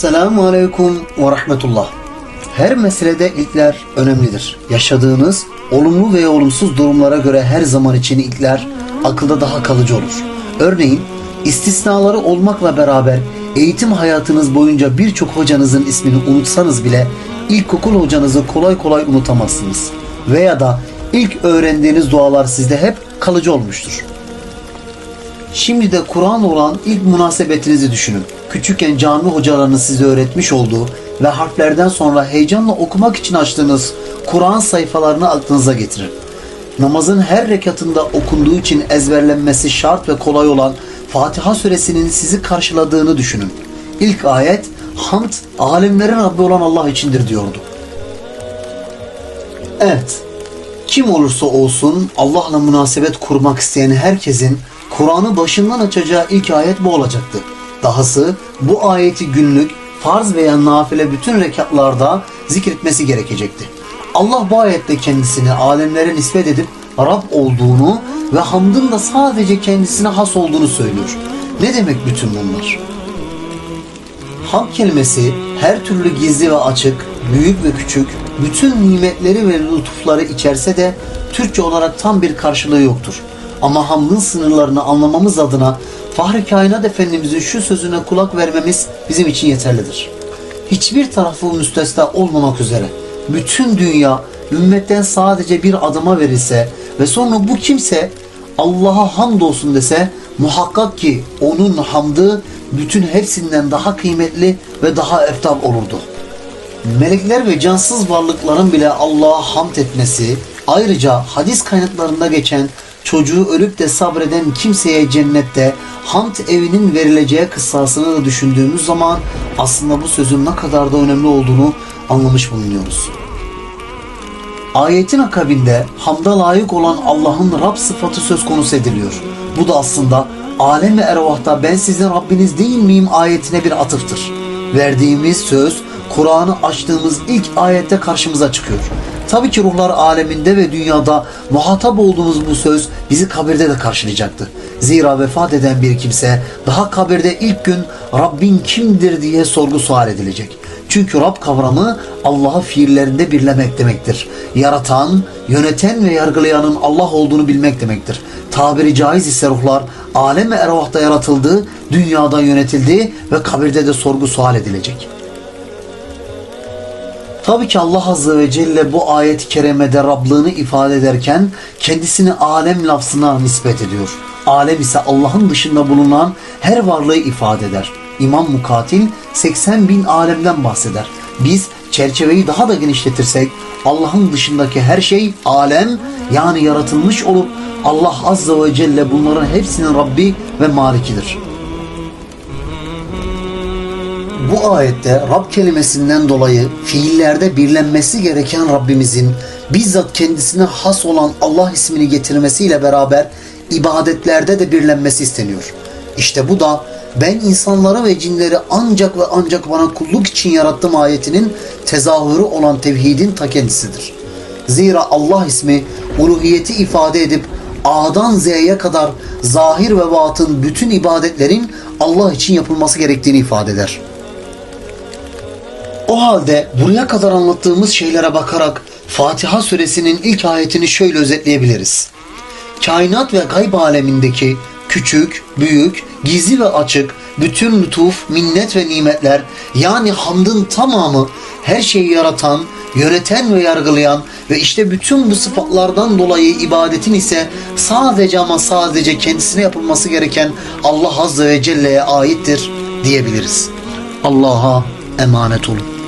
Esselamu Aleyküm ve Rahmetullah. Her meselede ilkler önemlidir. Yaşadığınız olumlu veya olumsuz durumlara göre her zaman için ilkler akılda daha kalıcı olur. Örneğin istisnaları olmakla beraber eğitim hayatınız boyunca birçok hocanızın ismini unutsanız bile ilkokul hocanızı kolay kolay unutamazsınız. Veya da ilk öğrendiğiniz dualar sizde hep kalıcı olmuştur. Şimdi de Kur'an olan ilk münasebetinizi düşünün. Küçükken cami hocalarının size öğretmiş olduğu ve harflerden sonra heyecanla okumak için açtığınız Kur'an sayfalarını aklınıza getirin. Namazın her rekatında okunduğu için ezberlenmesi şart ve kolay olan Fatiha suresinin sizi karşıladığını düşünün. İlk ayet hamd alemlerin Rabbi olan Allah içindir diyordu. Evet, kim olursa olsun Allah'la münasebet kurmak isteyen herkesin Kur'an'ı başından açacağı ilk ayet bu olacaktı. Dahası bu ayeti günlük, farz veya nafile bütün rekatlarda zikretmesi gerekecekti. Allah bu ayette kendisini alemlere nispet edip Rab olduğunu ve hamdın da sadece kendisine has olduğunu söylüyor. Ne demek bütün bunlar? Hamd kelimesi her türlü gizli ve açık, büyük ve küçük, bütün nimetleri ve lütufları içerse de Türkçe olarak tam bir karşılığı yoktur. Ama hamdın sınırlarını anlamamız adına Fahri Kainat Efendimizin şu sözüne kulak vermemiz bizim için yeterlidir. Hiçbir tarafı müstesna olmamak üzere bütün dünya ümmetten sadece bir adıma verilse ve sonra bu kimse Allah'a hamdolsun dese muhakkak ki onun hamdı bütün hepsinden daha kıymetli ve daha eftal olurdu. Melekler ve cansız varlıkların bile Allah'a hamd etmesi, ayrıca hadis kaynaklarında geçen çocuğu ölüp de sabreden kimseye cennette hamd evinin verileceği kıssasını da düşündüğümüz zaman aslında bu sözün ne kadar da önemli olduğunu anlamış bulunuyoruz. Ayetin akabinde hamda layık olan Allah'ın Rab sıfatı söz konusu ediliyor. Bu da aslında alem ve ervahta ben sizin Rabbiniz değil miyim ayetine bir atıftır. Verdiğimiz söz Kur'an'ı açtığımız ilk ayette karşımıza çıkıyor. Tabii ki ruhlar aleminde ve dünyada muhatap olduğumuz bu söz bizi kabirde de karşılayacaktı. Zira vefat eden bir kimse daha kabirde ilk gün Rabbin kimdir diye sorgu sual edilecek. Çünkü Rab kavramı Allah'ı fiillerinde birlemek demektir. Yaratan, yöneten ve yargılayanın Allah olduğunu bilmek demektir. Tabiri caiz ise ruhlar alem ve ervahta yaratıldı, dünyada yönetildi ve kabirde de sorgu sual edilecek. Tabii ki Allah Azze ve Celle bu ayet-i kerimede Rablığını ifade ederken kendisini alem lafzına nispet ediyor. Alem ise Allah'ın dışında bulunan her varlığı ifade eder. İmam Mukatil 80 bin alemden bahseder. Biz çerçeveyi daha da genişletirsek Allah'ın dışındaki her şey alem yani yaratılmış olup Allah Azze ve Celle bunların hepsinin Rabbi ve Malikidir. Bu ayette Rab kelimesinden dolayı fiillerde birlenmesi gereken Rabbimizin bizzat kendisine has olan Allah ismini getirmesiyle beraber ibadetlerde de birlenmesi isteniyor. İşte bu da ben insanları ve cinleri ancak ve ancak bana kulluk için yarattım ayetinin tezahürü olan tevhidin ta kendisidir. Zira Allah ismi uluhiyeti ifade edip A'dan Z'ye kadar zahir ve batın bütün ibadetlerin Allah için yapılması gerektiğini ifade eder. O halde buraya kadar anlattığımız şeylere bakarak Fatiha suresinin ilk ayetini şöyle özetleyebiliriz. Kainat ve gayb alemindeki küçük, büyük, gizli ve açık bütün lütuf, minnet ve nimetler yani hamdın tamamı her şeyi yaratan, yöneten ve yargılayan ve işte bütün bu sıfatlardan dolayı ibadetin ise sadece ama sadece kendisine yapılması gereken Allah Azze ve Celle'ye aittir diyebiliriz. Allah'a emanet olun.